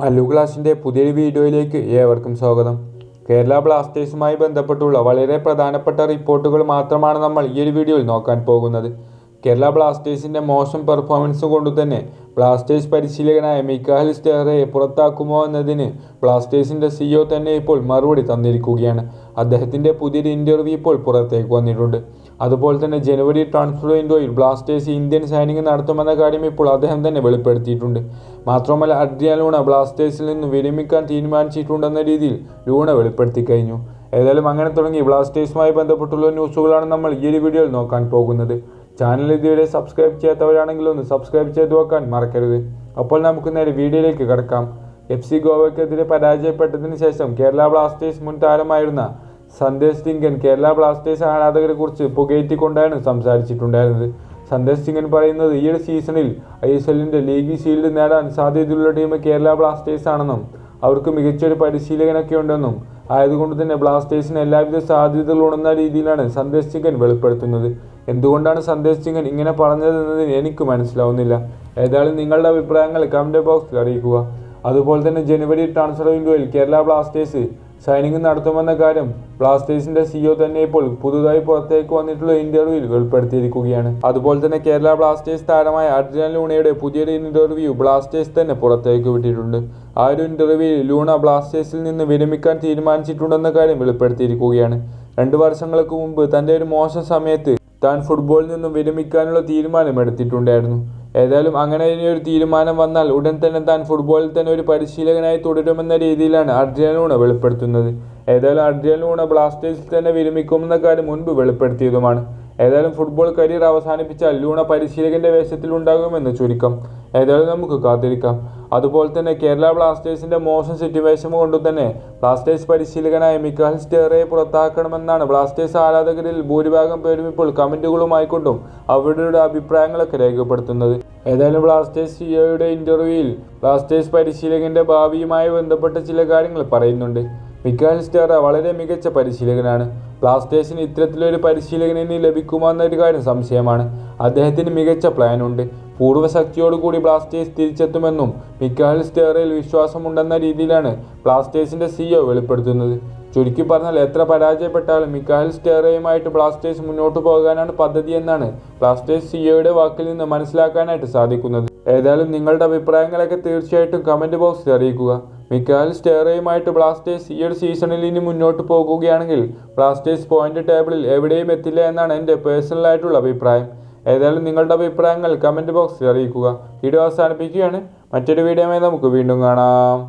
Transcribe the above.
മല്ലു ക്ലാസിന്റെ പുതിയൊരു വീഡിയോയിലേക്ക് ഏവർക്കും സ്വാഗതം. കേരള ബ്ലാസ്റ്റേഴ്സുമായി ബന്ധപ്പെട്ടുള്ള വളരെ പ്രധാനപ്പെട്ട റിപ്പോർട്ടുകൾ മാത്രമാണ് നമ്മൾ ഈ ഒരു വീഡിയോയിൽ നോക്കാൻ പോകുന്നത്. കേരള ബ്ലാസ്റ്റേഴ്സിന്റെ മോശം പെർഫോമൻസ് കൊണ്ടുതന്നെ ബ്ലാസ്റ്റേഴ്സ് പരിശീലകനായ മിക്കാഹൽ സ്റ്റെഹറയെ പുറത്താക്കുമോ എന്നതിന് ബ്ലാസ്റ്റേഴ്സിന്റെ സിഇഒ തന്നെ ഇപ്പോൾ മറുപടി തന്നിരിക്കുകയാണ്. അദ്ദേഹത്തിന്റെ പുതിയൊരു ഇന്റർവ്യൂ ഇപ്പോൾ പുറത്തേക്ക് വന്നിട്ടുണ്ട്. അതുപോലെ തന്നെ ജനുവരി ട്രാൻസ്ഫർ വിൻഡോയിൽ ബ്ലാസ്റ്റേഴ്സ് ഇന്ത്യൻ സൈനിങ് നടത്തുമെന്ന കാര്യം ഇപ്പോൾ അദ്ദേഹം തന്നെ വെളിപ്പെടുത്തിയിട്ടുണ്ട്. മാത്രമല്ല അഡ്രിയ ലൂണ ബ്ലാസ്റ്റേഴ്സിൽ നിന്ന് വിരമിക്കാൻ തീരുമാനിച്ചിട്ടുണ്ടെന്ന രീതിയിൽ ലൂണ വെളിപ്പെടുത്തി കഴിഞ്ഞു. ഏതായാലും അങ്ങനെ തുടങ്ങി ബ്ലാസ്റ്റേഴ്സുമായി ബന്ധപ്പെട്ടുള്ള ന്യൂസുകളാണ് നമ്മൾ ഈ ഒരു വീഡിയോയിൽ നോക്കാൻ പോകുന്നത്. ചാനൽ ഇതുവരെ സബ്സ്ക്രൈബ് ചെയ്യാത്തവരാണെങ്കിൽ ഒന്ന് സബ്സ്ക്രൈബ് ചെയ്ത് വെക്കാൻ മറക്കരുത്. അപ്പോൾ നമുക്ക് നേരെ വീഡിയോയിലേക്ക് കിടക്കാം. എഫ് സി ഗോവയ്ക്കെതിരെ പരാജയപ്പെട്ടതിന് ശേഷം കേരള ബ്ലാസ്റ്റേഴ്സ് മുൻ താരമായിരുന്ന സന്ദേശ് സിംഗൻ കേരള ബ്ലാസ്റ്റേഴ്സ് ആരാധകരെ കുറിച്ച് പുകയറ്റിക്കൊണ്ടാണ് സംസാരിച്ചിട്ടുണ്ടായിരുന്നത്. സന്ദേശ് സിംഗൻ പറയുന്നത് ഈ ഒരു സീസണിൽ ഐ എസ് എല്ലിന്റെ ലീഗ് ഷീൽഡ് നേടാൻ സാധ്യതയുള്ള ടീം കേരള ബ്ലാസ്റ്റേഴ്സ് ആണെന്നും അവർക്ക് മികച്ചൊരു പരിശീലകനൊക്കെ ഉണ്ടെന്നും ആയതുകൊണ്ട് തന്നെ ബ്ലാസ്റ്റേഴ്സിന് എല്ലാവിധ സാധ്യതകളുണ്ടെന്ന രീതിയിലാണ് സന്ദേശ് സിംഗൻ വെളിപ്പെടുത്തുന്നത്. എന്തുകൊണ്ടാണ് സന്ദേശ് സിംഗൻ ഇങ്ങനെ പറഞ്ഞതെന്നത് എനിക്ക് മനസ്സിലാവുന്നില്ല. ഏതായാലും നിങ്ങളുടെ അഭിപ്രായങ്ങൾ കമന്റ് ബോക്സിൽ അറിയിക്കുക. അതുപോലെ തന്നെ ജനുവരി ട്രാൻസ്ഫർ വിൻഡോയിൽ കേരള ബ്ലാസ്റ്റേഴ്സ് സൈനിങ് നടത്തുമെന്ന കാര്യം ബ്ലാസ്റ്റേഴ്സിന്റെ സിഒ തന്നെ ഇപ്പോൾ പുതുതായി പുറത്തേക്ക് വന്നിട്ടുള്ള ഇന്റർവ്യൂവിൽ വെളിപ്പെടുത്തിയിരിക്കുകയാണ്. അതുപോലെ തന്നെ കേരള ബ്ലാസ്റ്റേഴ്സ് താരമായ അർജുന ലൂണയുടെ പുതിയൊരു ഇന്റർവ്യൂ ബ്ലാസ്റ്റേഴ്സ് തന്നെ പുറത്തേക്ക് വിട്ടിട്ടുണ്ട്. ആ ഒരു ഇന്റർവ്യൂവിൽ ലൂണ ബ്ലാസ്റ്റേഴ്സിൽ നിന്ന് വിരമിക്കാൻ തീരുമാനിച്ചിട്ടുണ്ടെന്ന കാര്യം വെളിപ്പെടുത്തിയിരിക്കുകയാണ്. രണ്ട് വർഷങ്ങൾക്ക് മുമ്പ് തന്റെ ഒരു മോശം സമയത്ത് താൻ ഫുട്ബോളിൽ നിന്നും വിരമിക്കാനുള്ള തീരുമാനം എടുത്തിട്ടുണ്ടായിരുന്നു ഏതായാലും അങ്ങനെ ഇനി ഒരു തീരുമാനം വന്നാൽ ഉടൻ തന്നെ താൻ ഫുട്ബോളിൽ തന്നെ ഒരു പരിശീലകനായി തുടരുമെന്ന രീതിയിലാണ് അഡ്രിയൻ ലൂണ വെളിപ്പെടുത്തുന്നത്. ഏതായാലും അഡ്രിയൻ ലൂണ ബ്ലാസ്റ്റേഴ്സിൽ തന്നെ വിരമിക്കുമെന്ന കാര്യം മുൻപ് വെളിപ്പെടുത്തിയതുമാണ്. ഏതായാലും ഫുട്ബോൾ കരിയർ അവസാനിപ്പിച്ച ലൂണ പരിശീലകന്റെ വേഷത്തിൽ ഉണ്ടാകുമെന്ന് ചുരുക്കം. ഏതായാലും നമുക്ക് കാത്തിരിക്കാം. അതുപോലെ തന്നെ കേരള ബ്ലാസ്റ്റേഴ്സിന്റെ മോശം സിറ്റുവേഷൻ കൊണ്ട് തന്നെ ബ്ലാസ്റ്റേഴ്സ് പരിശീലകനായ മിക്കാൽ സ്റ്റേറയെ പുറത്താക്കണമെന്നാണ് ബ്ലാസ്റ്റേഴ്സ് ആരാധകരിൽ ഭൂരിഭാഗം പേരും ഇപ്പോൾ കമന്റുകളുമായിക്കൊണ്ടും അവരുടെ അഭിപ്രായങ്ങളൊക്കെ രേഖപ്പെടുത്തുന്നത്. ഏതായാലും ബ്ലാസ്റ്റേഴ്സ് സിഒയുടെ ഇന്റർവ്യൂവിൽ ബ്ലാസ്റ്റേഴ്സ് പരിശീലകന്റെ ഭാവിയുമായി ബന്ധപ്പെട്ട ചില കാര്യങ്ങൾ പറയുന്നുണ്ട്. മിക്കാൽ സ്റ്റെറ വളരെ മികച്ച പരിശീലകനാണ്. ബ്ലാസ്റ്റേഴ്സിന് ഇത്തരത്തിലൊരു പരിശീലകനെ ഇനി ലഭിക്കുമോ എന്നൊരു കാര്യം സംശയമാണ്. അദ്ദേഹത്തിന് മികച്ച പ്ലാൻ പ്ലാനുണ്ട്. പൂർവശക്തിയോടുകൂടി ബ്ലാസ്റ്റേഴ്സ് തിരിച്ചെത്തുമെന്നും മിക്കാൽ സ്റ്റേറയിൽ വിശ്വാസമുണ്ടെന്ന രീതിയിലാണ് ബ്ലാസ്റ്റേഴ്സിന്റെ സിഇഒ വെളിപ്പെടുത്തുന്നത്. ചുരുക്കി പറഞ്ഞാൽ എത്ര പരാജയപ്പെട്ടാലും മിക്കാൽ സ്റ്റേറയുമായിട്ട് ബ്ലാസ്റ്റേഴ്സ് മുന്നോട്ട് പോകാനാണ് പദ്ധതിയെന്നാണ് ബ്ലാസ്റ്റേഴ്സ് സിഇഒയുടെ വാക്കിൽ നിന്ന് മനസ്സിലാക്കാനായിട്ട് സാധിക്കുന്നത്. ഏതായാലും നിങ്ങളുടെ അഭിപ്രായങ്ങളൊക്കെ തീർച്ചയായിട്ടും കമന്റ് ബോക്സിൽ അറിയിക്കുക. മിക്കാൽ സ്റ്റേറയുമായിട്ട് ബ്ലാസ്റ്റേഴ്സ് ഈ ഒരു സീസണിൽ ഇനി മുന്നോട്ട് പോകുകയാണെങ്കിൽ ബ്ലാസ്റ്റേഴ്സ് പോയിന്റ് ടേബിളിൽ എവിടെയും എത്തില്ല എന്നാണ് എന്റെ പേഴ്സണലായിട്ടുള്ള അഭിപ്രായം. ഏതായാലും നിങ്ങളുടെ അഭിപ്രായങ്ങൾ കമന്റ് ബോക്സിൽ അറിയിക്കുക. വീഡിയോ അവസാനിപ്പിക്കുകയാണ്. മറ്റൊരു വീഡിയോയുമായി നമുക്ക് വീണ്ടും കാണാം.